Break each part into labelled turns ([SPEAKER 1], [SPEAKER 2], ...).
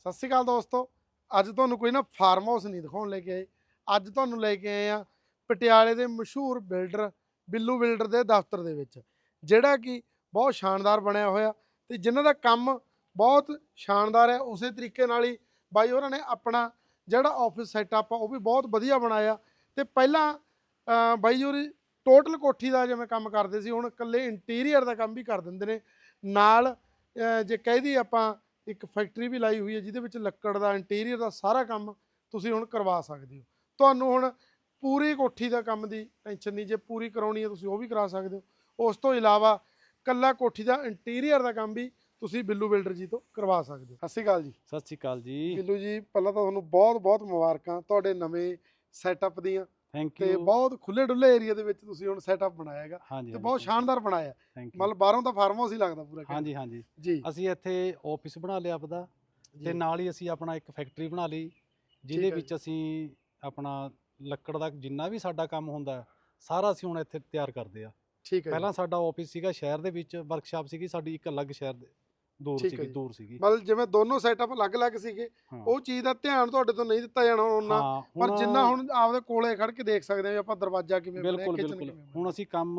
[SPEAKER 1] ਸਤਿ ਸ਼੍ਰੀ ਅਕਾਲ ਦੋਸਤੋ। ਅੱਜ ਤੁਹਾਨੂੰ ਕੋਈ ਨਾ ਫਾਰਮ ਹਾਊਸ ਨਹੀਂ ਦਿਖਾਉਣ ਲੈ ਕੇ ਆਏ। ਅੱਜ ਤੁਹਾਨੂੰ ਲੈ ਕੇ ਆਏ ਆ ਪਟਿਆਲੇ ਦੇ ਮਸ਼ਹੂਰ ਬਿਲਡਰ ਬਿੱਲੂ ਬਿਲਡਰ ਦੇ ਦਫ਼ਤਰ ਦੇ ਵਿੱਚ, ਜਿਹੜਾ ਕਿ ਬਹੁਤ ਸ਼ਾਨਦਾਰ ਬਣਿਆ ਹੋਇਆ ਤੇ ਜਿਨ੍ਹਾਂ ਦਾ ਕੰਮ ਬਹੁਤ ਸ਼ਾਨਦਾਰ ਹੈ, ਉਸੇ ਤਰੀਕੇ ਨਾਲ ਹੀ ਬਾਈ ਉਹਨਾਂ ਨੇ ਆਪਣਾ ਜਿਹੜਾ ਆਫਿਸ ਸੈਟਅਪ ਆ, ਉਹ ਵੀ ਬਹੁਤ ਵਧੀਆ ਬਣਾਇਆ। ਤੇ ਪਹਿਲਾਂ ਬਾਈ ਹੋਰੀ ਟੋਟਲ ਕੋਠੀ ਦਾ ਜਿਵੇਂ ਕੰਮ ਕਰਦੇ ਸੀ, ਹੁਣ ਇਕੱਲੇ ਇੰਟੀਰੀਅਰ ਦਾ ਕੰਮ ਵੀ ਕਰ ਦਿੰਦੇ ਨੇ। ਨਾਲ ਜੇ ਕਹਿ ਦੀ ਆਪਾਂ ਇੱਕ ਫੈਕਟਰੀ ਵੀ ਲਾਈ ਹੋਈ ਹੈ ਜਿਹਦੇ ਵਿੱਚ ਲੱਕੜ ਦਾ ਇੰਟੀਰੀਅਰ ਦਾ ਸਾਰਾ ਕੰਮ ਤੁਸੀਂ ਹੁਣ ਕਰਵਾ ਸਕਦੇ ਹੋ। ਤੁਹਾਨੂੰ ਹੁਣ ਪੂਰੀ ਕੋਠੀ ਦਾ ਕੰਮ ਦੀ ਟੈਨਸ਼ਨ ਨਹੀਂ ਜੇ ਪੂਰੀ ਕਰਾਉਣੀ ਹੈ ਤੁਸੀਂ ਉਹ ਵੀ ਕਰਾ ਸਕਦੇ ਹੋ। ਉਸ ਤੋਂ ਇਲਾਵਾ ਕੱਲਾ ਕੋਠੀ ਦਾ ਇੰਟੀਰੀਅਰ ਦਾ ਕੰਮ ਵੀ ਤੁਸੀਂ ਬਿੱਲੂ ਬਿਲਡਰ ਜੀ ਤੋਂ ਕਰਵਾ ਸਕਦੇ ਹੋ। ਸਤਿ ਸ਼੍ਰੀ ਅਕਾਲ ਜੀ।
[SPEAKER 2] ਸਤਿ ਸ਼੍ਰੀ ਅਕਾਲ ਜੀ।
[SPEAKER 1] ਬਿੱਲੂ ਜੀ ਪਹਿਲਾਂ ਤਾਂ ਤੁਹਾਨੂੰ ਬਹੁਤ ਬਹੁਤ ਮੁਬਾਰਕਾਂ ਤੁਹਾਡੇ ਨਵੇਂ ਸੈਟਅਪ ਦੀਆਂ।
[SPEAKER 2] ਥੈਂਕ
[SPEAKER 1] ਤੇ
[SPEAKER 2] ਯੂ
[SPEAKER 1] ਬਹੁਤ ਖੁੱਲੇ ਡੁੱਲੇ ਏਰੀਆ ਦੇ ਵਿੱਚ ਤੁਸੀਂ ਹੁਣ ਸੈਟਅਪ ਬਣਾਇਆ ਹੈਗਾ ਤੇ ਬਹੁਤ ਸ਼ਾਨਦਾਰ ਬਣਾਇਆ। ਮਤਲਬ ਬਾਹਰੋਂ ਤਾਂ ਫਾਰਮ ਹਾਊਸ ਹੀ ਲੱਗਦਾ ਪੂਰਾ।
[SPEAKER 2] ਹਾਂਜੀ ਹਾਂਜੀ।
[SPEAKER 1] ਜੀ।
[SPEAKER 2] ਅਸੀਂ ਇੱਥੇ ਆਫਿਸ ਬਣਾ ਲਿਆ ਆਪਦਾ। ਤੇ ਨਾਲ ਹੀ ਅਸੀਂ ਆਪਣਾ ਇੱਕ ਫੈਕਟਰੀ ਬਣਾ ਲਈ ਜਿਹਦੇ ਵਿੱਚ ਅਸੀਂ ਆਪਣਾ ਲੱਕੜ ਦਾ ਜਿੰਨਾ ਵੀ ਸਾਡਾ ਕੰਮ ਹੁੰਦਾ ਸਾਰਾ ਅਸੀਂ ਹੁਣ ਇੱਥੇ ਤਿਆਰ ਕਰਦੇ ਆ।
[SPEAKER 1] ਠੀਕ ਹੈ
[SPEAKER 2] ਪਹਿਲਾਂ ਸਾਡਾ ਆਫਿਸ ਸੀਗਾ ਸ਼ਹਿਰ ਦੇ ਵਿੱਚ ਵਰਕਸ਼ਾਪ ਸੀਗੀ ਸਾਡੀ ਇੱਕ ਅਲੱਗ ਸ਼ਹਿਰ ਦੇ ਦੂਰ
[SPEAKER 1] ਠੀਕ ਹੈ
[SPEAKER 2] ਸੀਗੀ
[SPEAKER 1] ਜੀ।
[SPEAKER 2] ਦੂਰ ਸੀਗੀ।
[SPEAKER 1] ਮਤਲਬ ਜਿਵੇਂ ਦੋਨੋਂ ਸੈਟਅਪ ਅਲੱਗ-ਅਲੱਗ ਸੀਗੇ
[SPEAKER 2] ਹਾਂ।
[SPEAKER 1] ਉਹ ਚੀਜ਼ ਦਾ ਧਿਆਨ ਤੁਹਾਡੇ ਤੋਂ ਨਹੀਂ ਦਿੱਤਾ ਜਾਣਾ ਉਹਨਾਂ
[SPEAKER 2] ਹਾਂ
[SPEAKER 1] ਪਰ ਜਿੰਨਾ ਹੁਣ ਆਪਦੇ ਕੋਲੇ ਖੜ ਕੇ ਦੇਖ ਸਕਦੇ ਵੀ ਆਪਾਂ ਦਰਵਾਜ਼ਾ ਕਿਵੇਂ ਬਣਿਆ
[SPEAKER 2] ਬਿਲਕੁਲ
[SPEAKER 1] ਕਿਚਨ
[SPEAKER 2] ਬਿਲਕੁਲ।
[SPEAKER 1] ਕਿਵੇਂ
[SPEAKER 2] ਹੁਣ। ਅਸੀਂ ਕੰਮ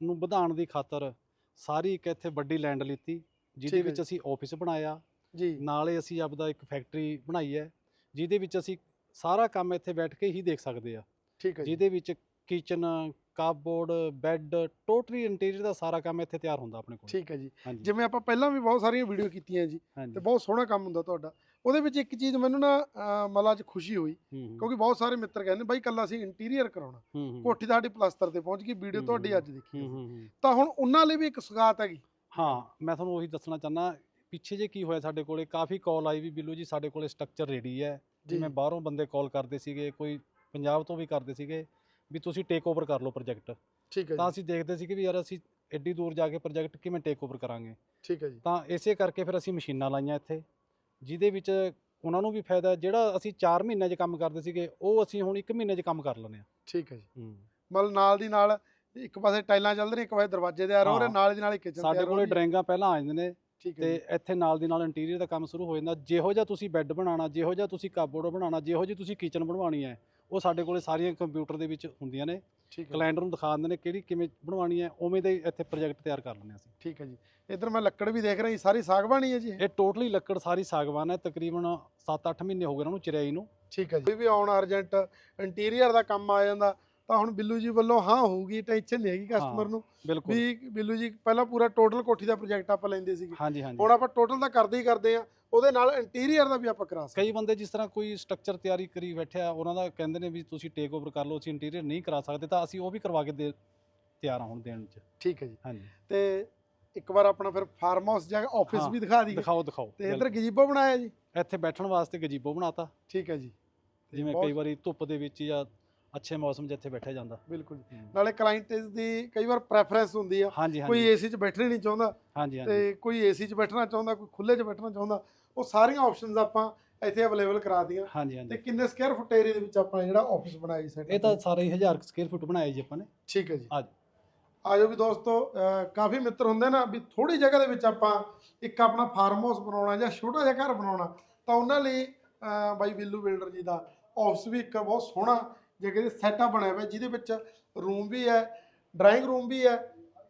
[SPEAKER 2] ਨੂੰ ਵਧਾਉਣ ਦੀ ਖਾਤਰ ਸਾਰੀ ਇੱਕ ਇੱਥੇ ਵੱਡੀ ਲੈਂਡ ਲਿੱਤੀ ਜਿਹਦੇ
[SPEAKER 1] ਠੀਕ ਹੈ
[SPEAKER 2] ਵਿੱਚ ਅਸੀਂ ਆਫਿਸ ਬਣਾਇਆ।
[SPEAKER 1] ਜੀ।
[SPEAKER 2] ਨਾਲੇ ਅਸੀਂ ਆਪਦਾ ਇੱਕ ਫੈਕਟਰੀ ਬਣਾਈ ਹੈ ਜਿਹਦੇ ਵਿੱਚ ਅਸੀਂ ਸਾਰਾ ਕੰਮ ਇੱਥੇ ਬੈਠ ਕੇ ਹੀ ਦੇਖ ਸਕਦੇ ਆ
[SPEAKER 1] ਠੀਕ ਹੈ ਜੀ।
[SPEAKER 2] ਜਿਹਦੇ ਵਿੱਚ kitchen cupboard bed totally interior ਦਾ ਸਾਰਾ ਕੰਮ ਇੱਥੇ ਤਿਆਰ ਹੁੰਦਾ ਆਪਣੇ ਕੋਲ।
[SPEAKER 1] ਠੀਕ ਹੈ ਜੀ।
[SPEAKER 2] ਹਾਂਜੀ।
[SPEAKER 1] ਜਿਵੇਂ ਆਪਾਂ ਪਹਿਲਾਂ ਵੀ ਬਹੁਤ ਸਾਰੀਆਂ ਵੀਡੀਓ ਕੀਤੀਆਂ ਜੀ
[SPEAKER 2] ਹਾਂਜੀ।
[SPEAKER 1] ਤੇ ਬਹੁਤ ਸੋਹਣਾ ਕੰਮ ਹੁੰਦਾ ਤੁਹਾਡਾ। ਉਹਦੇ ਵਿੱਚ ਇੱਕ ਚੀਜ਼ ਮੈਨੂੰ ਨਾ ਅਹ, ਖੁਸ਼ੀ ਹੋਈ ਕਿਉਂਕਿ ਬਹੁਤ ਸਾਰੇ ਮਿੱਤਰ ਕਹਿੰਦੇ ਬਾਈ ਕੱਲਾ ਅਸੀਂ ਇੰਟੀਰੀਅਰ ਕਰਾਉਣਾ। ਕੋਠੀ ਤਾਂ ਸਾਡੀ ਪਲਸਤਰ ਤੇ ਪਹੁੰਚ ਗਈ ਵੀਡੀਓ
[SPEAKER 2] ਹੂੰ,
[SPEAKER 1] ਤੁਹਾਡੀ ਅੱਜ ਦੇਖੀ ਅਸੀਂ। ਤਾਂ ਹੁਣ ਉਹਨਾਂ ਲਈ ਵੀ ਇੱਕ ਸੁਗਾਤ ਹੈਗੀ।
[SPEAKER 2] ਹਾਂ ਮੈਂ ਤੁਹਾਨੂੰ ਉਹੀ ਦੱਸਣਾ ਚਾਹੁੰਦਾ ਪਿੱਛੇ ਜੇ ਕੀ ਹੋਇਆ ਸਾਡੇ ਕੋਲੇ ਕਾਫੀ ਕਾਲ ਆਈ ਵੀ ਬਿੱਲੂ ਜੀ ਸਾਡੇ ਕੋਲੇ ਸਟਰਕਚਰ ਰੈਡੀ ਹੈ। ਜਿਵੇਂ ਬਾਹਰੋਂ ਬੰਦੇ ਕਾਲ ਕਰਦੇ ਸੀਗੇ ਕੋਈ ਪੰਜਾਬ ਤੋਂ ਵੀ ਕਰਦੇ ਸੀਗੇ ਵੀ ਤੁਸੀਂ ਟੇਕ ਓਵਰ ਕਰ ਲਓ ਪ੍ਰੋਜੈਕਟ
[SPEAKER 1] ਠੀਕ ਹੈ
[SPEAKER 2] ਤਾਂ
[SPEAKER 1] ਜੀ।
[SPEAKER 2] ਅਸੀਂ ਦੇਖਦੇ ਸੀ ਕਿ ਵੀ ਯਾਰ ਅਸੀਂ ਐਡੀ ਦੂਰ ਜਾ ਕੇ ਪ੍ਰੋਜੈਕਟ ਕਿਵੇਂ ਟੇਕ ਓਵਰ ਕਰਾਂਗੇ।
[SPEAKER 1] ਠੀਕ ਹੈ ਜੀ।
[SPEAKER 2] ਤਾਂ ਇਸੇ ਕਰਕੇ ਫਿਰ ਅਸੀਂ ਮਸ਼ੀਨਾਂ ਲਾਈਆਂ ਇੱਥੇ ਜਿਹਦੇ ਵਿੱਚ ਉਹਨਾਂ ਨੂੰ ਵੀ ਫਾਇਦਾ ਹੈ। ਜਿਹੜਾ ਅਸੀਂ 4 ਮਹੀਨਿਆਂ 'ਚ ਕੰਮ ਕਰਦੇ ਸੀਗੇ ਉਹ ਅਸੀਂ ਹੁਣ 1 ਮਹੀਨੇ 'ਚ ਕੰਮ ਕਰ ਲੈਂਦੇ
[SPEAKER 1] ਠੀਕ ਹੈ ਜੀ।
[SPEAKER 2] ਹਾਂ।
[SPEAKER 1] ਮਤਲਬ ਨਾਲ ਦੀ ਨਾਲ ਇੱਕ ਪਾਸੇ ਟਾਈਲਾਂ ਚੱਲ ਰਹੀਆਂ ਇੱਕ ਪਾਸੇ ਦਰਵਾਜ਼ੇ ਤਿਆਰ ਹੋ ਰਹੇ
[SPEAKER 2] ਹਾਂ।
[SPEAKER 1] ਨਾਲ ਦੀ ਨਾਲ ਹੀ ਕਿਚਨ
[SPEAKER 2] ਸਾਡੇ
[SPEAKER 1] ਹੋ
[SPEAKER 2] ਕੋਲੇ
[SPEAKER 1] ਰਹੀ ਹੈ।
[SPEAKER 2] ਡਰਾਇੰਗਾਂ ਪਹਿਲਾਂ ਆ ਜਾਂਦੇ ਨੇ
[SPEAKER 1] ਠੀਕ ਹੈ
[SPEAKER 2] ਤੇ
[SPEAKER 1] ਜੀ।
[SPEAKER 2] ਇੱਥੇ ਨਾਲ ਦੀ ਨਾਲ ਇੰਟੀਰੀਅਰ ਦਾ ਕੰਮ ਸ਼ੁਰੂ ਹੋ ਜਾਂਦਾ। ਜਿਹੋ ਜਿਹਾ ਤੁਸੀਂ ਬੈੱਡ ਬਣਾਉਣਾ ਜਿਹੋ ਜਿਹਾ ਤੁਸੀਂ ਕਾਬੋਰਡ ਬਣਾਉਣਾ ਜਿਹੋ ਜਿਹੀ ਤੁਸੀਂ ਕਿਚਨ ਬਣਵਾਉਣੀ ਹੈ ਉਹ ਸਾਡੇ ਕੋਲੇ ਸਾਰੀਆਂ ਕੰਪਿਊਟਰ ਦੇ ਵਿੱਚ ਹੁੰਦੀਆਂ ਨੇ।
[SPEAKER 1] ਠੀਕ
[SPEAKER 2] ਕੈਲੰਡਰ ਨੂੰ ਦਿਖਾ ਦਿੰਦੇ ਨੇ ਕਿਹੜੀ ਕਿਵੇਂ ਬਣਵਾਉਣੀ ਹੈ ਉਵੇਂ ਦਾ ਇੱਥੇ ਪ੍ਰੋਜੈਕਟ ਤਿਆਰ ਕਰ ਲੈਂਦੇ ਅਸੀਂ।
[SPEAKER 1] ਠੀਕ ਹੈ ਜੀ। ਇੱਧਰ ਮੈਂ ਲੱਕੜ ਵੀ ਦੇਖ ਰਹੀ ਸਾਰੀ ਸਾਗਵਾਨੀ ਹੈ ਜੀ ਇਹ?
[SPEAKER 2] ਟੋਟਲੀ ਲੱਕੜ ਸਾਰੀ ਸਾਗਵਾਨ ਹੈ ਤਕਰੀਬਨ 7-8 ਮਹੀਨੇ ਹੋ ਗਏ ਉਹਨਾਂ ਨੂੰ ਚਿਰਾਈ ਨੂੰ।
[SPEAKER 1] ਠੀਕ ਹੈ ਜੀ। ਕੋਈ ਵੀ ਆਉਣ ਅਰਜੈਂਟ ਇੰਟੀਰੀਅਰ ਦਾ ਕੰਮ ਆ ਜਾਂਦਾ ਤਾਂ ਹੁਣ ਬਿੱਲੂ ਜੀ ਵੱਲੋਂ ਹਾਂ ਹੋਊਗੀ ਟੈਨਸ਼ਨ ਨਹੀਂ ਹੈਗੀ ਕਸਟਮਰ ਨੂੰ।
[SPEAKER 2] ਬਿਲਕੁਲ।
[SPEAKER 1] ਵੀ ਬਿੱਲੂ ਜੀ ਪਹਿਲਾਂ ਪੂਰਾ ਟੋਟਲ ਕੋਠੀ ਦਾ ਪ੍ਰੋਜੈਕਟ ਆਪਾਂ ਲੈਂਦੇ ਸੀਗੇ।
[SPEAKER 2] ਹਾਂਜੀ ਹਾਂਜੀ।
[SPEAKER 1] ਹੁਣ ਆਪਾਂ ਟੋਟਲ ਦਾ ਕਰਦੇ ਹੀ ਕਰਦੇ ਆ ਉਹਦੇ ਨਾਲ ਇੰਟੀਰੀਅਰ ਦਾ ਵੀ ਆਪਾਂ ਕਰਾ ਸਕਦੇ
[SPEAKER 2] ਕਈ ਬੰਦੇ ਜਿਸ ਤਰ੍ਹਾਂ ਕੋਈ ਸਟਰਕਚਰ ਤਿਆਰੀ ਕਰੀ ਬੈਠਿਆ ਉਹਨਾਂ ਦਾ ਕਹਿੰਦੇ ਨੇ ਵੀ ਤੁਸੀਂ ਟੇਕ ਓਵਰ ਕਰ ਲਓ ਅਸੀਂ ਇੰਟੀਰੀਅਰ ਨਹੀਂ ਕਰਾ ਸਕਦੇ ਤਾਂ ਅਸੀਂ ਉਹ ਵੀ ਕਰਵਾ ਕੇ ਦੇ ਤਿਆਰ ਹੁਣ ਦੇਣ ਚ।
[SPEAKER 1] ਠੀਕ ਹੈ ਜੀ।
[SPEAKER 2] ਹਾਂਜੀ।
[SPEAKER 1] ਤੇ ਇੱਕ ਵਾਰ ਆਪਣਾ ਫਿਰ ਫਾਰਮ ਹਾਊਸ ਜਾ ਆਫਿਸ ਵੀ ਦਿਖਾ ਦਈਏ।
[SPEAKER 2] ਦਿਖਾਓ ਦਿਖਾਓ।
[SPEAKER 1] ਤੇ ਇੱਧਰ। ਗਜੀਬੋ ਬਣਾਇਆ ਜੀ।
[SPEAKER 2] ਇੱਥੇ ਬੈਠਣ ਵਾਸਤੇ ਗਜੀਬੋ ਬਣਾਤਾ।
[SPEAKER 1] ਠੀਕ ਹੈ ਜੀ।
[SPEAKER 2] ਜਿਵੇਂ ਕਈ ਵਾਰੀ ਧੁੱਪ ਦੇ ਵਿੱਚ ਜਾਂ ਅੱਛੇ ਮੌਸਮ 'ਚ ਇੱਥੇ ਬੈਠਿਆ ਜਾਂਦਾ।
[SPEAKER 1] ਬਿਲਕੁਲ। ਨਾਲੇ ਕਲਾਇੰਟਸ ਦੀ ਕਈ ਵਾਰ ਪ੍ਰੈਫਰੈਂਸ ਹੁੰਦੀ ਆ। ਕੋਈ ਏਸੀ 'ਚ ਬੈਠਣਾ ਨਹੀਂ ਚਾਹੁੰਦਾ। ਤੇ ਕੋਈ ਏਸੀ 'ਚ ਬੈਠਣਾ ਚਾਹੁੰਦਾ ਕੋਈ ਖੁੱਲੇ 'ਚ ਬੈਠਣਾ ਚਾਹੁੰਦਾ। ਉਹ ਸਾਰੀਆਂ ਆਪਸ਼ਨਸ ਆਪਾਂ ਇੱਥੇ ਅਵੇਲੇਬਲ ਕਰਾ ਦੀਆਂ
[SPEAKER 2] ਹਾਂਜੀ
[SPEAKER 1] ਤੇ
[SPEAKER 2] ਹਾਂਜੀ
[SPEAKER 1] ਕਿੰਨੇ ਸਕੁਅਰ ਫੁੱਟ ਏਰੀਆ ਦੇ ਵਿੱਚ ਆਪਾਂ ਜਿਹੜਾ ਆਫਿਸ ਬਣਾਇਆ ਜੀ ਸੈਟ
[SPEAKER 2] ਇਹ ਤਾਂ ਸਾਰੇ 1000 ਸਕੁਅਰ ਫੁੱਟ ਬਣਾਇਆ ਜੀ ਆਪਾਂ ਨੇ।
[SPEAKER 1] ਠੀਕ ਹੈ ਜੀ।
[SPEAKER 2] ਆ ਜਾਓ।
[SPEAKER 1] ਆਜੋ ਵੀ ਦੋਸਤੋ ਕਾਫੀ ਮਿੱਤਰ ਹੁੰਦੇ ਨਾ ਵੀ ਥੋੜੀ ਜਗ੍ਹਾ ਦੇ ਵਿੱਚ ਆਪਾਂ ਇੱਕ ਆਪਣਾ ਫਾਰਮ ਹਾਊਸ ਬਣਾਉਣਾ ਜਾਂ ਛੋਟਾ ਜਿਹਾ ਘਰ ਬਣਾਉਣਾ ਤਾਂ ਉਹਨਾਂ ਲਈ ਬਾਈ ਬਿੱਲੂ ਬਿਲਡਰ ਜੀ ਦਾ ਆਫਿਸ ਵੀ ਇੱਕ ਬਹੁਤ ਸੋਹਣਾ ਜਗ੍ਹਾ ਦੇ ਸੈਟਅਪ ਬਣਿਆ ਹੋਇਆ ਜਿਹਦੇ ਵਿੱਚ ਰੂਮ ਵੀ ਹੈ ਡਰਾਇੰਗ ਰੂਮ ਵੀ ਹੈ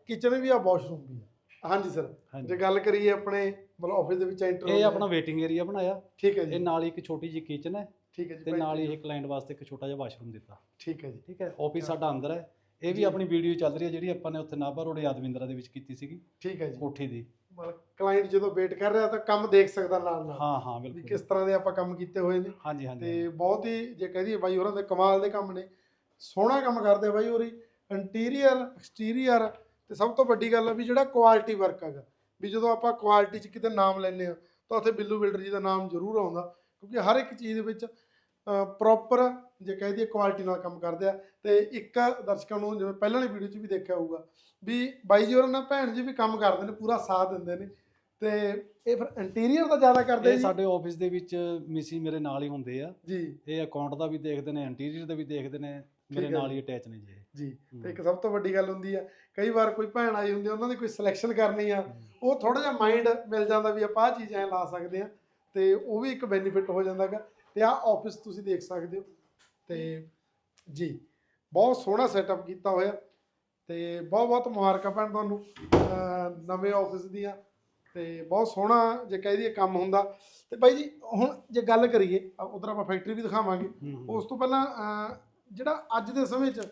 [SPEAKER 1] ਕਿਚਨ ਵੀ ਹੈ ਵਾਸ਼ਰੂਮ ਵੀ ਹੈ। ਹਾਂਜੀ ਸਰ। ਜੇ
[SPEAKER 2] ਹਾਂਜੀ
[SPEAKER 1] ਗੱਲ ਕਰੀਏ ਆਪਣੇ ਮਤਲਬ ਆਫਿਸ ਦੇ ਵਿੱਚ ਐਂਟਰ
[SPEAKER 2] ਇਹ ਆਪਣਾ ਵੇਟਿੰਗ ਏਰੀਆ ਬਣਾਇਆ।
[SPEAKER 1] ਠੀਕ ਹੈ
[SPEAKER 2] ਇਹ
[SPEAKER 1] ਜੀ
[SPEAKER 2] ਨਾਲ ਹੀ ਇੱਕ ਛੋਟੀ ਜਿਹੀ ਕਿਚਨ ਹੈ
[SPEAKER 1] ਠੀਕ ਹੈ ਜੀ
[SPEAKER 2] ਤੇ
[SPEAKER 1] ਭਾਈ
[SPEAKER 2] ਨਾਲ ਹੀ
[SPEAKER 1] ਜੀ।
[SPEAKER 2] ਇੱਕ ਕਲਾਇੰਟ ਵਾਸਤੇ ਇੱਕ ਛੋਟਾ ਜਿਹਾ ਵਾਸ਼ਰੂਮ ਦਿੱਤਾ।
[SPEAKER 1] ਠੀਕ ਹੈ ਜੀ।
[SPEAKER 2] ਠੀਕ ਹੈ ਆਫਿਸ ਸਾਡਾ ਅੰਦਰ ਹੈ। ਇਹ ਵੀ
[SPEAKER 1] ਜੀ।
[SPEAKER 2] ਆਪਣੀ ਵੀਡੀਓ ਚੱਲ ਰਹੀ ਹੈ ਜਿਹੜੀ ਆਪਾਂ ਨੇ ਉੱਥੇ ਨਾਭਾ ਰੋਡ ਯਾਦਵਿੰਦਰਾ ਦੇ ਵਿੱਚ ਕੀਤੀ ਸੀਗੀ।
[SPEAKER 1] ਠੀਕ ਹੈ ਜੀ।
[SPEAKER 2] ਕੋਠੀ ਦੀ।
[SPEAKER 1] ਮਤਲਬ ਕਲਾਇੰਟ ਜਦੋਂ ਵੇਟ ਕਰ ਰਿਹਾ ਤਾਂ ਕੰਮ ਦੇਖ ਸਕਦਾ ਨਾਲ ਨਾਲ
[SPEAKER 2] ਹਾਂ ਹਾਂ
[SPEAKER 1] ਵੀ
[SPEAKER 2] ਬਿਲਕੁਲ।
[SPEAKER 1] ਕਿਸ ਤਰ੍ਹਾਂ ਦੇ ਆਪਾਂ ਕੰਮ ਕੀਤੇ ਹੋਏ ਨੇ।
[SPEAKER 2] ਹਾਂਜੀ ਹਾਂਜੀ
[SPEAKER 1] ਤੇ ਬਹੁਤ ਹੀ ਜੇ ਕਹਦੀਏ ਬਾਈ ਹੋਰਾਂ ਦੇ ਕਮਾਲ ਦੇ ਕੰਮ ਨੇ। ਸੋਹਣਾ ਕੰਮ ਕਰਦੇ ਆ ਬਾਈ ਹੋਰੀ। ਇੰਟੀਰੀਅਰ ਐਕਸਟੀਰੀਅਰ ਤੇ ਸਭ ਤੋਂ ਵੱਡੀ ਗੱਲ ਆ ਵੀ ਜਿਹੜਾ ਕੁਆਲਿਟੀ ਵਰਕ ਹੈਗਾ ਵੀ ਜਦੋਂ ਆਪਾਂ ਕੁਆਲਿਟੀ 'ਚ ਕਿਤੇ ਨਾਮ ਲੈਂਦੇ ਆ ਤਾਂ ਉੱਥੇ ਬਿੱਲੂ ਬਿਲਡਰ ਜੀ ਦਾ ਨਾਮ ਜ਼ਰੂਰ ਆਉਂਦਾ ਕਿਉਂਕਿ ਹਰ ਇੱਕ ਚੀਜ਼ ਦੇ ਵਿੱਚ ਪ੍ਰੋਪਰ ਜੇ ਕਹਿ ਦਈਏ ਕੁਆਲਿਟੀ ਨਾਲ ਕੰਮ ਕਰਦੇ ਆ ਤੇ ਇੱਕ ਦਰਸ਼ਕਾਂ ਨੂੰ ਜਿਵੇਂ ਪਹਿਲਾਂ ਵਾਲੀ ਵੀਡੀਓ 'ਚ ਵੀ ਦੇਖਿਆ ਹੋਊਗਾ ਵੀ ਬਾਈ ਜੀ ਹੋਰਾਂ ਨਾਲ ਭੈਣ ਜੀ ਵੀ ਕੰਮ ਕਰਦੇ ਨੇ ਪੂਰਾ ਸਾਥ ਦਿੰਦੇ ਨੇ ਤੇ ਇਹ ਫਿਰ ਇੰਟੀਰੀਅਰ ਦਾ ਜ਼ਿਆਦਾ ਕਰਦੇ
[SPEAKER 2] ਇਹ
[SPEAKER 1] ਜੀ
[SPEAKER 2] ਸਾਡੇ ਆਫਿਸ ਦੇ ਵਿੱਚ ਮਿਸੀ ਮੇਰੇ ਨਾਲ ਹੀ ਹੁੰਦੇ ਆ
[SPEAKER 1] ਜੀ
[SPEAKER 2] ਇਹ ਅਕਾਊਂਟ ਦਾ ਵੀ ਦੇਖਦੇ ਨੇ ਇੰਟੀਰੀਅਰ ਦਾ ਵੀ ਦੇਖਦੇ ਨੇ ਮੇਰੇ
[SPEAKER 1] ਠੀਕ ਹੈ
[SPEAKER 2] ਨਾਲ। ਹੀ ਅਟੈਚ ਨੇ ਜੀ ਇਹ।
[SPEAKER 1] ਜੀ। ਤੇ ਇੱਕ ਸਭ ਤੋਂ ਵੱਡੀ ਗੱਲ ਹੁੰਦੀ ਆ ਕਈ ਵਾਰ ਕੋਈ ਭੈਣ ਆਈ ਹੁੰਦੀ ਆ ਉਹਨਾਂ ਦੀ ਕੋਈ ਸਿਲੈਕਸ਼ਨ ਕਰਨੀ ਆ। ਉਹ ਥੋੜਾ ਜਿਹਾ ਮਾਈਂਡ ਮਿਲ ਜਾਂਦਾ ਵੀ ਆਪਾਂ ਆਹ ਚੀਜ਼ ਐ ਲਾ ਸਕਦੇ ਆ ਤੇ ਉਹ ਵੀ ਇੱਕ ਬੈਨੀਫਿਟ ਹੋ ਜਾਂਦਾ ਹੈਗਾ ਤੇ ਆਹ ਆਫਿਸ ਤੁਸੀਂ ਦੇਖ ਸਕਦੇ ਹੋ। ਤੇ ਜੀ ਬਹੁਤ ਸੋਹਣਾ ਸੈਟਅਪ ਕੀਤਾ ਹੋਇਆ ਤੇ ਬਹੁਤ ਬਹੁਤ ਮੁਬਾਰਕਾਂ ਭੈਣ ਤੁਹਾਨੂੰ ਨਵੇਂ ਆਫਿਸ ਦੀਆਂ ਤੇ ਬਹੁਤ ਸੋਹਣਾ ਜੇ ਕਹਿ ਦਈਏ ਕੰਮ ਹੁੰਦਾ। ਤੇ ਬਾਈ ਜੀ ਹੁਣ ਜੇ ਗੱਲ ਕਰੀਏ ਉਧਰ ਆਪਾਂ ਫੈਕਟਰੀ ਵੀ ਦਿਖਾਵਾਂਗੇ ਉਸ ਤੋਂ ਪਹਿਲਾਂ ਜਿਹੜਾ ਅੱਜ ਦੇ ਸਮੇਂ 'ਚ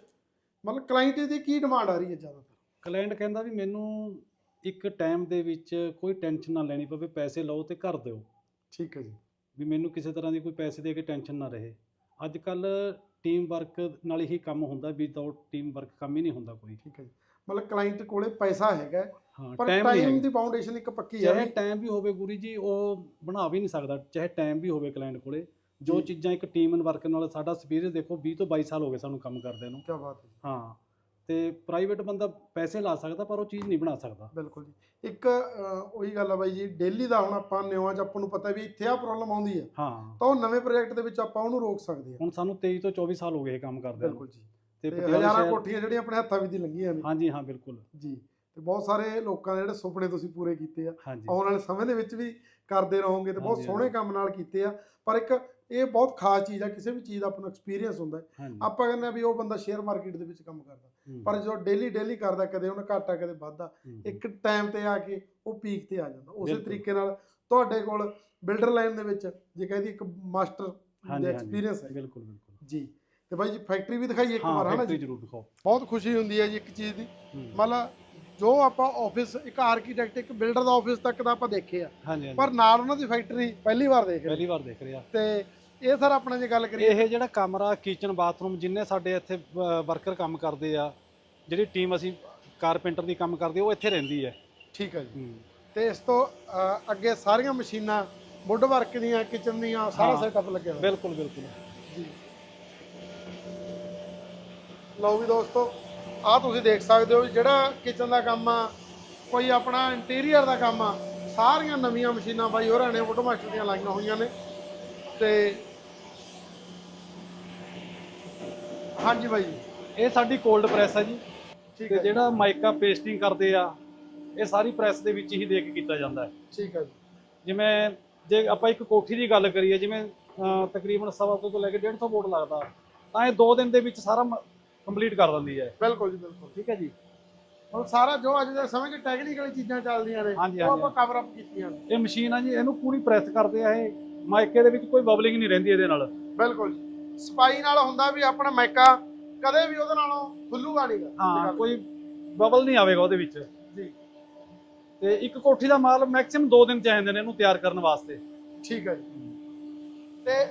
[SPEAKER 1] ਮਤਲਬ ਕਲਾਇੰਟ ਦੀ ਕੀ ਡਿਮਾਂਡ ਆ ਰਹੀ ਹੈ ਜ਼ਿਆਦਾਤਰ?
[SPEAKER 2] ਕਲਾਇੰਟ ਕਹਿੰਦਾ ਵੀ ਮੈਨੂੰ ਇੱਕ ਟਾਈਮ ਦੇ ਵਿੱਚ ਕੋਈ ਟੈਨਸ਼ਨ ਨਾ ਲੈਣੀ ਪਵੇ ਪੈਸੇ ਲਓ ਤੇ ਘਰ ਦਿਓ।
[SPEAKER 1] ਠੀਕ ਹੈ ਜੀ।
[SPEAKER 2] ਵੀ ਮੈਨੂੰ ਕਿਸੇ ਤਰ੍ਹਾਂ ਦੀ ਕੋਈ ਪੈਸੇ ਦੇ ਕੇ ਟੈਨਸ਼ਨ ਨਾ ਰਹੇ। ਅੱਜ ਕੱਲ ਟੀਮ ਵਰਕ ਨਾਲ ਹੀ ਕੰਮ ਹੁੰਦਾ ਵਿਦਆਊਟ ਟੀਮ ਵਰਕ ਕੰਮ ਹੀ ਨਹੀਂ ਹੁੰਦਾ ਕੋਈ।
[SPEAKER 1] ਠੀਕ ਹੈ ਜੀ। ਮਤਲਬ ਕਲਾਇੰਟ ਕੋਲੇ ਪੈਸਾ ਹੈਗਾ ਪਰ
[SPEAKER 2] ਟਾਈਮ
[SPEAKER 1] ਦੀ ਫਾਊਂਡੇਸ਼ਨ ਇੱਕ ਪੱਕੀ ਹੈ
[SPEAKER 2] ਚਾਹੇ ਟਾਈਮ ਵੀ ਹੋਵੇ ਗੁਰੀ ਜੀ ਉਹ ਬਣਾ ਵੀ ਨਹੀਂ ਸਕਦਾ। ਚਾਹੇ ਟਾਈਮ ਵੀ ਹੋਵੇ ਕਲਾਇੰਟ ਕੋਲੇ ਜੋ। ਚੀਜ਼ਾਂ ਇੱਕ ਟੀਮ ਵਰਕ ਨਾਲ ਸਾਡਾ ਐਕਸਪੀਰੀਅੰਸ ਦੇਖੋ 20 ਤੋਂ 22 ਸਾਲ ਹੋ ਗਏ ਸਾਨੂੰ ਕੰਮ ਕਰਦਿਆਂ ਨੂੰ।
[SPEAKER 1] ਕੀ ਬਾਤ ਹੈ
[SPEAKER 2] ਹਾਂ ਤੇ ਪ੍ਰਾਈਵੇਟ ਬੰਦਾ ਪੈਸੇ ਲਾ ਸਕਦਾ ਪਰ ਉਹ ਚੀਜ਼ ਨਹੀਂ ਬਣਾ ਸਕਦਾ।
[SPEAKER 1] ਬਿਲਕੁਲ ਜੀ। ਇੱਕ ਅਹ, ਉਹੀ ਗੱਲ ਆ ਬਾਈ ਜੀ ਡੇਲੀ ਦਾ ਹੁਣ ਆਪਾਂ ਨਿਉਆਂ 'ਚ ਆਪਾਂ ਨੂੰ ਪਤਾ ਵੀ ਇੱਥੇ ਆ ਪ੍ਰੋਬਲਮ ਆਉਂਦੀ ਹੈ
[SPEAKER 2] ਹਾਂ।
[SPEAKER 1] ਤਾਂ ਉਹ ਨਵੇਂ ਪ੍ਰੋਜੈਕਟ ਦੇ ਵਿੱਚ ਆਪਾਂ ਉਹਨੂੰ ਰੋਕ ਸਕਦੇ ਹਾਂ
[SPEAKER 2] ਹੁਣ ਸਾਨੂੰ 23 ਤੋਂ 24 ਸਾਲ ਹੋ ਗਏ ਇਹ ਕੰਮ ਕਰਦਿਆਂ ਨੂੰ।
[SPEAKER 1] ਬਿਲਕੁਲ ਜੀ।
[SPEAKER 2] ਤੇ
[SPEAKER 1] ਤੇ
[SPEAKER 2] ਪਟਿਆਲਾ
[SPEAKER 1] ਹਜ਼ਾਰਾਂ
[SPEAKER 2] ਸ਼ਹਿਰ
[SPEAKER 1] ਕੋਠੀਆਂ ਜਿਹੜੀਆਂ ਆਪਣੇ ਹੱਥਾਂ ਵਿੱਚ ਦੀ ਲੰਘੀਆਂ ਨੇ।
[SPEAKER 2] ਹਾਂਜੀ ਹਾਂ ਬਿਲਕੁਲ।
[SPEAKER 1] ਜੀ। ਤੇ ਬਹੁਤ ਸਾਰੇ ਲੋਕਾਂ ਦੇ ਜਿਹੜੇ ਸੁਪਨੇ ਤੁਸੀਂ ਪੂਰੇ ਕੀਤੇ ਆ।
[SPEAKER 2] ਹਾਂਜੀ।
[SPEAKER 1] ਆਉਣ ਵਾਲੇ ਸਮੇਂ ਦੇ ਵਿੱਚ ਵੀ ਕਰਦੇ ਰਹੋਗੇ ਤੇ ਬਹੁਤ
[SPEAKER 2] ਹਾਂਜੀ,
[SPEAKER 1] ਸੋਹਣੇ। ਕੰਮ ਨਾਲ ਕੀਤੇ ਆ। ਪਰ ਇੱਕ ਇਹ ਬਹੁਤ ਖਾਸ ਚੀਜ਼ ਆ ਕਿਸੇ ਵੀ ਚੀਜ਼ ਦਾ ਆਪਣਾ ਐਕਸਪੀਰੀਅੰਸ ਹੁੰਦਾ ਹੈ।
[SPEAKER 2] ਹਾਂਜੀ।
[SPEAKER 1] ਆਪਾਂ ਕਹਿੰਦੇ ਆ ਵੀ ਉਹ ਬੰਦਾ ਸ਼ੇਅਰ ਮਾਰਕੀਟ ਦੇ ਵਿੱਚ ਕੰਮ ਕਰਦਾ।
[SPEAKER 2] ਹੂੰ,
[SPEAKER 1] ਪਰ ਜੋ ਡੇਲੀ ਡੇਲੀ ਕਰਦਾ ਕਦੇ ਉਹਨੇ ਘਾਟਾ ਕਦੇ ਵਾਧਾ
[SPEAKER 2] ਹੂੰ,
[SPEAKER 1] ਇੱਕ ਟਾਈਮ ਤੇ ਆ ਕੇ ਉਹ ਪੀਕ ਤੇ ਆ ਜਾਂਦਾ। ਉਸੇ
[SPEAKER 2] ਬਿਲਕੁਲ।
[SPEAKER 1] ਤਰੀਕੇ ਨਾਲ ਤੁਹਾਡੇ ਕੋਲ ਬਿਲਡਰ ਲਾਈਨ ਦੇ ਵਿੱਚ ਜੇ ਕਹਿੰਦੀ ਇੱਕ ਮਾਸਟਰ
[SPEAKER 2] ਹਾਂਜੀ,
[SPEAKER 1] ਦਾ
[SPEAKER 2] ਹਾਂਜੀ,
[SPEAKER 1] ਐਕਸਪੀਰੀਅੰਸ ਹੈ।
[SPEAKER 2] ਬਿਲਕੁਲ ਬਿਲਕੁਲ।
[SPEAKER 1] ਜੀ। ਤੇ ਬਾਈ ਜੀ ਫੈਕਟਰੀ ਵੀ ਦਿਖਾਈਏ ਇੱਕ
[SPEAKER 2] ਹਾਂ
[SPEAKER 1] ਵਾਰ ਹਨਾ
[SPEAKER 2] ਫੈਕਟਰੀ
[SPEAKER 1] ਜੀ?
[SPEAKER 2] ਜ਼ਰੂਰ ਦਿਖਾਓ।
[SPEAKER 1] ਬਹੁਤ ਖੁਸ਼ੀ ਹੁੰਦੀ ਹੈ ਜੀ ਇੱਕ ਚੀਜ਼ ਦੀ।
[SPEAKER 2] ਹੂੰ,
[SPEAKER 1] ਮਤਲਬ ਜੋ ਆਪਾਂ ਆਫਿਸ ਇੱਕ ਆਰਕੀਟੈਕਟ ਇੱਕ ਬਿਲਡਰ ਦਾ ਆਫਿਸ ਤੱਕ ਦਾ ਆਪਾਂ
[SPEAKER 2] ਹਾਂਜੀ ਹਾਂਜੀ।
[SPEAKER 1] ਪਰ ਨਾਲ ਉਹਨਾਂ ਦੀ ਫੈਕਟਰੀ ਪਹਿਲੀ ਵਾਰ ਦੇਖ ਰਹੇ
[SPEAKER 2] ਪਹਿਲੀ ਵਾਰ ਦੇਖ ਰਿਹਾ
[SPEAKER 1] ਤੇ ਇਹ ਸਰ ਆਪਣਾ ਜੇ ਗੱਲ ਕਰੀਏ।
[SPEAKER 2] ਇਹ ਜਿਹੜਾ ਕਮਰਾ ਕਿਚਨ ਬਾਥਰੂਮ ਜਿੰਨੇ ਸਾਡੇ ਇੱਥੇ ਵਰਕਰ ਕੰਮ ਕਰਦੇ ਆ ਜਿਹੜੀ ਟੀਮ ਅਸੀਂ ਕਾਰਪੈਂਟਰ ਦੀ ਕੰਮ ਕਰਦੇ ਉਹ ਇੱਥੇ ਰਹਿੰਦੀ ਹੈ।
[SPEAKER 1] ਠੀਕ ਹੈ ਜੀ। ਤੇ ਇਸ ਤੋਂ ਅੱਗੇ ਸਾਰੀਆਂ ਮਸ਼ੀਨਾਂ ਵੁੱਡ ਵਰਕ ਦੀਆਂ ਕਿਚਨ ਦੀਆਂ ਸਾਰਾ। ਸੈਟਅਪ ਲੱਗਿਆ ਹੋਇਆ।
[SPEAKER 2] ਬਿਲਕੁਲ ਬਿਲਕੁਲ।
[SPEAKER 1] ਜੀ। ਲਓ ਵੀ ਦੋਸਤੋ ਆ ਤੁਸੀਂ ਦੇਖ ਸਕਦੇ ਹੋ ਜਿਹੜਾ ਕਿਚਨ ਦਾ ਕੰਮ ਆ ਕੋਈ ਆਪਣਾ ਇੰਟੀਰੀਅਰ ਦਾ ਕੰਮ ਆ ਸਾਰੀਆਂ ਨਵੀਆਂ ਮਸ਼ੀਨਾਂ ਬਾਈ ਹੋਰਾਂ ਨੇ ਵੁੱਡ ਮਾਸਟਰ ਦੀਆਂ ਲਾਈਆਂ ਹੋਈਆਂ ਨੇ। ਤੇ ਹਾਂਜੀ ਬਾਈ ਜੀ।
[SPEAKER 2] ਇਹ ਸਾਡੀ ਕੋਲਡ ਪ੍ਰੈਸ ਹੈ ਜੀ।
[SPEAKER 1] ਠੀਕ ਹੈ
[SPEAKER 2] ਜਿਹੜਾ ਮਾਈਕਾ ਪੇਸਟਿੰਗ ਕਰਦੇ ਆ ਇਹ ਸਾਰੀ ਪ੍ਰੈਸ ਦੇ ਵਿੱਚ ਹੀ ਦੇ ਕੇ ਕੀਤਾ ਜਾਂਦਾ ਹੈ।
[SPEAKER 1] ਠੀਕ ਹੈ ਜੀ।
[SPEAKER 2] ਜਿਵੇਂ ਜੇ ਆਪਾਂ ਇੱਕ ਕੋਠੀ ਦੀ ਗੱਲ ਕਰੀਏ ਜਿਵੇਂ ਤਕਰੀਬਨ ਸਵਾ ਤੋਂ ਲੈ ਕੇ 150 ਬੋਰਡ ਲੱਗਦਾ ਤਾਂ ਇਹ 2 ਦਿਨ ਦੇ ਵਿੱਚ ਸਾਰਾ ਕੰਪਲੀਟ ਕਰ ਦਿੰਦੀ ਹੈ।
[SPEAKER 1] ਬਿਲਕੁਲ ਜੀ ਬਿਲਕੁਲ।
[SPEAKER 2] ਠੀਕ ਹੈ ਜੀ।
[SPEAKER 1] ਹੁਣ ਸਾਰਾ ਜੋ ਅੱਜ ਦੇ ਸਮੇਂ 'ਚ ਟੈਕਨੀਕਲ ਚੀਜ਼ਾਂ ਚੱਲਦੀਆਂ ਨੇ ਉਹ। ਆਪਾਂ ਕਵਰ ਅਪ ਕੀਤੀਆਂ
[SPEAKER 2] ਇਹ ਮਸ਼ੀਨ ਆ ਜੀ ਇਹਨੂੰ ਪੂਰੀ ਪ੍ਰੈਸ ਕਰਦੇ ਆ ਇਹ। ਮਾਈਕੇ ਦੇ ਵਿੱਚ ਕੋਈ ਬਬਲਿੰਗ ਨਹੀਂ ਰਹਿੰਦੀ ਇਹਦੇ ਨਾਲ।
[SPEAKER 1] ਬਿਲਕੁਲ ਜੀ। ਸਪਾਈ ਨਾਲ ਹੁੰਦਾ ਵੀ ਆਪਣਾ ਮੈਕਾ ਕਦੇ ਵੀ ਉਹਦੇ ਨਾਲੋਂ ਖੁੱਲੂਗਾ ਨਹੀਂਗਾ
[SPEAKER 2] ਹਾਂ ਕੋਈ ਬਬਲ ਨਹੀਂ ਆਵੇਗਾ ਉਹਦੇ ਵਿੱਚ।
[SPEAKER 1] ਜੀ।
[SPEAKER 2] ਤੇ ਇੱਕ ਕੋਠੀ ਦਾ ਮਾਲ ਮੈਕਸਿਮਮ 2 ਦਿਨ ਚਾਹੀਦੇ ਨੇ ਇਹਨੂੰ ਤਿਆਰ ਕਰਨ ਵਾਸਤੇ।
[SPEAKER 1] ਠੀਕ ਹੈ ਜੀ। ਤੇ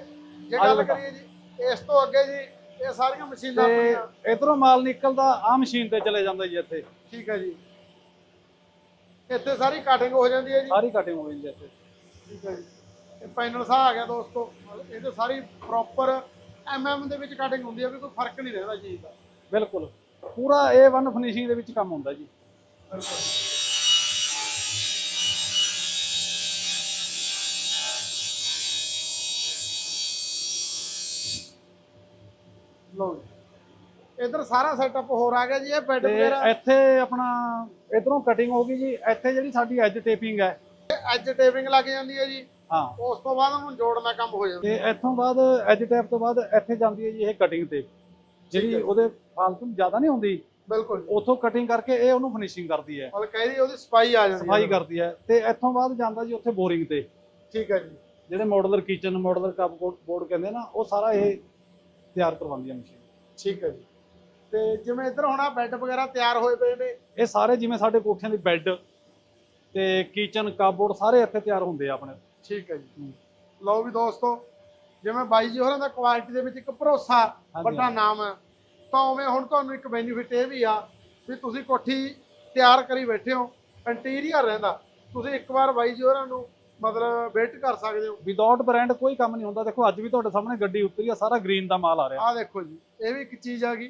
[SPEAKER 1] ਜੇ ਗੱਲ। ਕਰੀਏ ਜੀ ਇਸ ਤੋਂ ਅੱਗੇ ਜੀ ਇਹ ਸਾਰੀਆਂ ਮਸ਼ੀਨਾਂ ਆਪਣੀਆਂ
[SPEAKER 2] ਇਧਰੋਂ ਮਾਲ ਨਿਕਲਦਾ ਆ ਮਸ਼ੀਨ ਤੇ ਚਲੇ ਜਾਂਦਾ ਜੀ ਇੱਥੇ।
[SPEAKER 1] ਠੀਕ ਹੈ ਜੀ। ਇੱਥੇ ਸਾਰੀ ਕਟਿੰਗ ਹੋ ਜਾਂਦੀ ਹੈ ਜੀ।
[SPEAKER 2] ਸਾਰੀ ਕਟਿੰਗ ਹੋ ਜਾਂਦੀ ਹੈ ਇੱਥੇ।
[SPEAKER 1] ਠੀਕ ਹੈ ਜੀ। ਇਹ ਪੈਨਲ ਸਾ ਆ ਗਿਆ ਦੋਸਤੋ। ਇਹਦੇ ਸਾਰੀ ਪ੍ਰੋਪਰ ਐਮਐਮ ਦੇ ਵਿੱਚ ਕਟਿੰਗ ਹੁੰਦੀ ਹੈ ਵੀ ਕੋਈ ਫ਼ਰਕ ਨਹੀਂ ਰਹਿੰਦਾ ਚੀਜ਼ ਦਾ।
[SPEAKER 2] ਬਿਲਕੁਲ। ਪੂਰਾ A1 ਫਿਨਿਸ਼ਿੰਗ ਦੇ ਵਿੱਚ ਕੰਮ ਹੁੰਦਾ ਜੀ।
[SPEAKER 1] ਲਓ ਜੀ। ਇਧਰ ਸਾਰਾ ਸੈਟਅਪ ਹੋਰ ਆ ਗਿਆ ਜੀ ਇਹ ਬੈੱਡ
[SPEAKER 2] ਤੇ
[SPEAKER 1] ਵਗੈਰਾ।
[SPEAKER 2] ਇੱਥੇ ਆਪਣਾ ਇਧਰੋਂ ਕਟਿੰਗ ਹੋ ਗਈ ਜੀ। ਇੱਥੇ ਜਿਹੜੀ ਸਾਡੀ ਐਜ ਟੇਪਿੰਗ ਹੈ।
[SPEAKER 1] ਐਜ ਟੇਪਿੰਗ ਲੱਗ ਜਾਂਦੀ ਹੈ ਜੀ।
[SPEAKER 2] ਹਾਂ।
[SPEAKER 1] ਉਸ ਤੋਂ ਬਾਅਦ ਉਹਨੂੰ ਜੋੜਨ ਦਾ ਕੰਮ ਹੋ ਜਾਂਦਾ।
[SPEAKER 2] ਤੇ ਇੱਥੋਂ ਬਾਅਦ ਐਜ ਟੇਪ ਤੋਂ ਬਾਅਦ ਇੱਥੇ ਜਾਂਦੀ ਹੈ ਜੀ ਇਹ ਕਟਿੰਗ ਤੇ। ਜਿਹੜੀ। ਉਹਦੇ ਫਾਲਤੂ ਜ਼ਿਆਦਾ ਨਹੀਂ ਹੁੰਦੀ।
[SPEAKER 1] ਬਿਲਕੁਲ ਜੀ।
[SPEAKER 2] ਉਥੋਂ ਕਟਿੰਗ ਕਰਕੇ ਇਹ ਉਹਨੂੰ ਫਿਨਿਸ਼ਿੰਗ ਕਰਦੀ ਹੈ।
[SPEAKER 1] ਮਤਲਬ ਕਹਿੰਦੀ ਉਹਦੀ ਸਫ਼ਾਈ ਆ ਜਾਂਦੀ ਹੈ।
[SPEAKER 2] ਸਫ਼ਾਈ ਕਰਦੀ ਹੈ। ਤੇ ਇੱਥੋਂ ਬਾਅਦ ਜਾਂਦਾ ਜੀ ਉੱਥੇ ਬੋਰਿੰਗ ਤੇ।
[SPEAKER 1] ਠੀਕ ਹੈ ਜੀ।
[SPEAKER 2] ਜਿਹੜੇ modular kitchen modular cupboard ਕਹਿੰਦੇ ਨਾ ਉਹ ਸਾਰਾ ਇਹ ਤਿਆਰ ਕਰਵਾਉਂਦੀ ਹੈ ਮਸ਼ੀਨ
[SPEAKER 1] ਠੀਕ ਹੈ ਜੀ। ਤੇ ਜਿਵੇਂ ਇੱਧਰ ਹੁਣ ਆ ਬੈੱਡ ਵਗੈਰਾ ਤਿਆਰ ਹੋਏ ਪਏ ਨੇ।
[SPEAKER 2] ਇਹ ਸਾਰੇ ਜਿਵੇਂ ਸਾਡੇ ਕੋਠਿਆਂ ਦੀ ਬੈੱਡ ਤੇ ਕਿਚਨ ਕਪਬੋਰਡ ਸਾਰੇ ਇੱਥੇ ਤਿਆਰ ਹੁੰਦੇ ਆ ਆਪਣੇ।
[SPEAKER 1] ਠੀਕ ਹੈ ਜੀ। ਲਓ ਵੀ ਦੋਸਤੋ ਜਿਵੇਂ ਬਾਈ ਜੀ ਹੋਰਾਂ ਦਾ ਕੁਆਲਿਟੀ ਦੇ ਵਿੱਚ ਇੱਕ ਭਰੋਸਾ ਵੱਡਾ ਨਾਮ ਹੈ। ਤਾਂ ਉਵੇਂ ਹੁਣ ਤੁਹਾਨੂੰ ਇੱਕ ਬੈਨੀਫਿਟ ਇਹ ਵੀ ਆ ਵੀ ਤੁਸੀਂ ਕੋਠੀ ਤਿਆਰ ਕਰੀ ਬੈਠੇ ਹੋ ਇੰਟੀਰੀਅਰ ਰਹਿੰਦਾ। ਤੁਸੀਂ ਇੱਕ ਵਾਰ ਬਾਈ ਜੀ ਹੋਰਾਂ ਨੂੰ ਮਤਲਬ ਵਿਜ਼ਿਟ ਕਰ ਸਕਦੇ ਹੋ।
[SPEAKER 2] ਵਿਦਆਊਟ ਬ੍ਰਾਂਡ ਕੋਈ ਕੰਮ ਨਹੀਂ ਹੁੰਦਾ। ਦੇਖੋ ਅੱਜ ਵੀ ਤੁਹਾਡੇ ਸਾਹਮਣੇ ਗੱਡੀ ਉਤਰੀ ਆ ਸਾਰਾ ਗ੍ਰੀਨ ਦਾ ਮਾਲ ਆ ਰਿਹਾ।
[SPEAKER 1] ਆਹ ਦੇਖੋ ਜੀ ਇਹ ਵੀ ਇੱਕ ਚੀਜ਼ ਆ ਗਈ।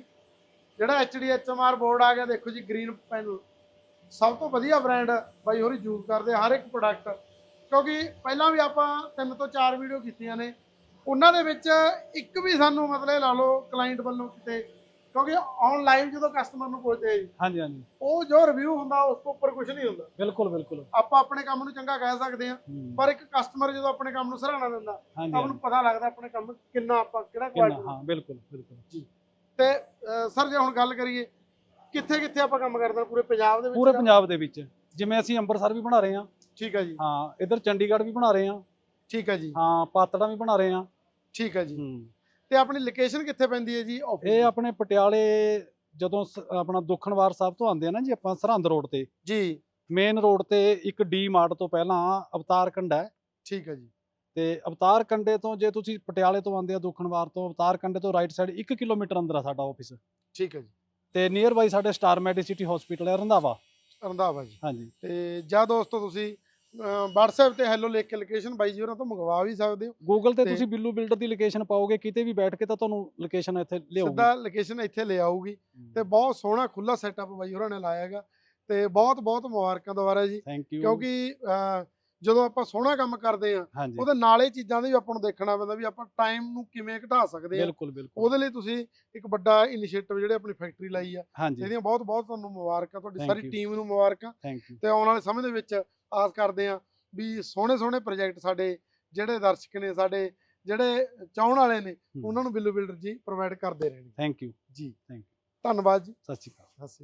[SPEAKER 1] ਜਿਹੜਾ HDHMR ਬੋਰਡ ਆ ਗਿਆ ਦੇਖੋ ਜੀ ਗ੍ਰੀਨ ਪੈਨਲ ਸਭ ਤੋਂ ਵਧੀਆ ਬ੍ਰਾਂਡ ਬਾਈ ਹੋਰੀ ਯੂਜ਼ ਕਰਦੇ ਆ ਹਰ ਇੱਕ ਪ੍ਰੋਡਕਟ ਕਿਉਂਕਿ ਪਹਿਲਾਂ ਵੀ ਆਪਾਂ ਤਿੰਨ ਤੋਂ ਚਾਰ ਵੀਡੀਓ ਕੀਤੀਆਂ ਨੇ। ਉਹਨਾਂ ਦੇ ਵਿੱਚ ਇੱਕ ਵੀ ਸਾਨੂੰ ਮਤਲਬ ਲਾ ਲਓ ਕਲਾਇੰਟ ਵੱਲੋਂ ਕਿਤੇ ਕਿਉਂਕਿ ਆਨਲਾਈਨ ਜਦੋਂ ਕਸਟਮਰ ਨੂੰ ਪੁੱਛਦੇ ਆ ਜੀ
[SPEAKER 2] ਹਾਂਜੀ ਹਾਂਜੀ।
[SPEAKER 1] ਉਹ ਜੋ ਰਿਵਿਊ ਹੁੰਦਾ ਉਸ ਤੋਂ ਉੱਪਰ ਕੁਝ ਨਹੀਂ ਹੁੰਦਾ।
[SPEAKER 2] ਬਿਲਕੁਲ ਬਿਲਕੁਲ।
[SPEAKER 1] ਆਪਾਂ ਆਪਣੇ ਕੰਮ ਨੂੰ ਚੰਗਾ ਕਹਿ ਸਕਦੇ ਹੂੰ, ਪਰ ਇੱਕ ਕਸਟਮਰ ਜਦੋਂ ਆਪਣੇ ਕੰਮ ਨੂੰ ਸਰਾਹਣਾ ਦਿੰਦਾ ਉਹਨੂੰ
[SPEAKER 2] ਹਾਂਜੀ,
[SPEAKER 1] ਪਤਾ ਲੱਗਦਾ ਆਪਣੇ ਕੰਮ ਕਿੰਨਾ ਆਪਾਂ ਕਿਹੜਾ ਕੁਆਲਿਟੀ
[SPEAKER 2] ਹਾਂ ਬਿਲਕੁਲ ਬਿਲਕੁਲ।
[SPEAKER 1] ਤੇ ਸਰ ਜੇ ਹੁਣ ਗੱਲ ਕਰੀਏ ਕਿੱਥੇ ਕਿੱਥੇ ਆਪਾਂ ਕੰਮ ਕਰਦੇ ਪੂਰੇ ਪੰਜਾਬ ਦੇ ਵਿੱਚ
[SPEAKER 2] ਪੂਰੇ ਪੰਜਾਬ ਦੇ ਵਿੱਚ। ਜਿਵੇਂ ਅਸੀਂ ਅੰਮ੍ਰਿਤਸਰ ਵੀ ਬਣਾ ਰਹੇ ਹਾਂ
[SPEAKER 1] ਠੀਕ ਹੈ ਜੀ।
[SPEAKER 2] ਹਾਂ ਇਧਰ ਚੰਡੀਗੜ੍ਹ ਵੀ ਬਣਾ ਰਹੇ ਹਾਂ।
[SPEAKER 1] ਠੀਕ ਹੈ ਜੀ।
[SPEAKER 2] ਹਾਂ ਪਾਤੜਾ ਵੀ ਬਣਾ ਰਹੇ ਹਾਂ।
[SPEAKER 1] ਠੀਕ ਹੈ ਜੀ।
[SPEAKER 2] ਹੂੰ।
[SPEAKER 1] ਤੇ ਆਪਣੀ ਲੋਕੇਸ਼ਨ ਕਿੱਥੇ ਪੈਂਦੀ ਹੈ ਜੀ office
[SPEAKER 2] ਇਹ? ਆਪਣੇ ਪਟਿਆਲੇ ਜਦੋਂ ਸ- ਆਪਣਾ ਦੁਖਨਵਾਰ ਸਾਹਿਬ ਤੋਂ ਆਉਂਦੇ ਆ ਨਾ ਜੀ ਆਪਾਂ ਸਰਹੰਦ ਰੋਡ ਤੇ।
[SPEAKER 1] ਜੀ।
[SPEAKER 2] ਮੇਨ ਰੋਡ ਤੇ ਇੱਕ ਡੀ ਮਾਰਟ ਤੋਂ ਪਹਿਲਾਂ ਅਵਤਾਰ ਕੰਡਾ ਹੈ।
[SPEAKER 1] ਠੀਕ ਹੈ ਜੀ।
[SPEAKER 2] ਤੇ ਅਵਤਾਰ ਕੰਡੇ ਤੋਂ ਜੇ ਤੁਸੀਂ ਪਟਿਆਲੇ ਤੋਂ ਆਉਂਦੇ ਆ ਦੁਖਨਵਾਰ ਤੋਂ ਅਵਤਾਰ ਕੰਡੇ ਤੋਂ ਰਾਈਟ ਸਾਈਡ 1 ਕਿਲੋਮੀਟਰ ਅੰਦਰ ਆ ਸਾਡਾ ਆਫਿਸ
[SPEAKER 1] ਠੀਕ ਹੈ ਜੀ।
[SPEAKER 2] ਤੇ ਨੀਅਰ ਬਾਈ ਸਾਡੇ ਸਟਾਰ ਮੈਡੀਸਿਟੀ ਹਸਪੀਟਲ ਹੈ ਰੰਧਾਵਾ।
[SPEAKER 1] ਰੰਧਾਵਾ ਜੀ।
[SPEAKER 2] ਹਾਂਜੀ।
[SPEAKER 1] ਤੇ ਜਾਂ ਦੋਸਤੋ ਤੁਸੀਂ WhatsApp ਤੇ ਹੈਲੋ ਲਿਖ ਕੇ ਲੋਕੇਸ਼ਨ ਬਾਈ ਜੀ ਉਹਨਾਂ ਤੋਂ ਮੰਗਵਾ ਵੀ ਸਕਦੇ ਹੋ।
[SPEAKER 2] ਗੂਗਲ ਤੇ ਤੁਸੀਂ ਬਿੱਲੂ ਬਿਲਡਰ ਦੀ ਲੋਕੇਸ਼ਨ ਪਾਓਗੇ ਕਿਤੇ ਵੀ ਬੈਠ ਕੇ ਤਾਂ ਤੁਹਾਨੂੰ ਲੋਕੇਸ਼ਨ ਇੱਥੇ ਲਿਆਊਗੀ।
[SPEAKER 1] ਸਿੱਧਾ ਲੋਕੇਸ਼ਨ ਇੱਥੇ ਲੈ ਆਊਗੀ। ਤੇ ਬਹੁਤ ਸੋਹਣਾ ਖੁੱਲਾ ਸੈਟਅਪ ਬਾਈ ਹੋਰਾਂ ਨੇ ਲਾਇਆ ਹੈਗਾ। ਤੇ ਬਹੁਤ ਬਹੁਤ ਮੁਬਾਰਕਾਂ ਦੁਬਾਰਾ ਜੀ। ਕਿਉਂਕਿ ਜਦੋਂ ਆਪਾਂ ਸੋਹਣਾ ਕੰਮ ਕਰਦੇ ਆ ਉਹਦੇ ਨਾਲ ਇਹ ਚੀਜ਼ਾਂ ਦਾ ਵੀ ਆਪਾਂ ਨੂੰ ਦੇਖਣਾ ਪੈਂਦਾ ਵੀ ਆਪਾਂ ਟਾਈਮ ਨੂੰ ਕਿਵੇਂ ਘਟਾ ਸਕਦੇ ਆ
[SPEAKER 2] ਬਿਲਕੁਲ ਬਿਲਕੁਲ।
[SPEAKER 1] ਉਹਦੇ ਲਈ ਤੁਸੀਂ ਇੱਕ ਵੱਡਾ ਇਨੀਸ਼ੀਏਟਿਵ ਜਿਹੜੇ ਆਪਣੀ ਫੈਕਟਰੀ ਲਾਈ ਆ। ਇਹਦੀਆਂ ਬਹੁਤ ਬਹੁਤ ਤੁਹਾਨੂੰ ਮੁਬਾਰਕਾਂ ਤੁਹਾਡੀ ਸਾਰੀ. ਟੀਮ ਨੂੰ ਮੁਬਾਰਕਾਂ। ਤੇ ਆਉਣ ਵਾਲੇ ਸਮੇਂ ਦੇ ਵਿੱਚ ਆਸ ਕਰਦੇ ਆ ਵੀ ਸੋਹਣੇ ਸੋਹਣੇ ਪ੍ਰੋਜੈਕਟ ਸਾਡੇ ਜਿਹੜੇ ਦਰਸ਼ਕ ਨੇ ਸਾਡੇ ਜਿਹੜੇ ਚਾਹਣ ਵਾਲੇ ਨੇ ਉਹਨਾਂ ਨੂੰ ਬਿੱਲੂ ਬਿਲਡਰ ਜੀ ਪ੍ਰੋਵਾਈਡ ਕਰਦੇ ਰਹਿਣਗੇ
[SPEAKER 2] ਥੈਂਕ ਯੂ
[SPEAKER 1] ਜੀ।
[SPEAKER 2] Thank
[SPEAKER 1] ਧੰਨਵਾਦ ਜੀ। ਸਤਿ ਸ਼੍ਰੀ ਅਕਾਲ।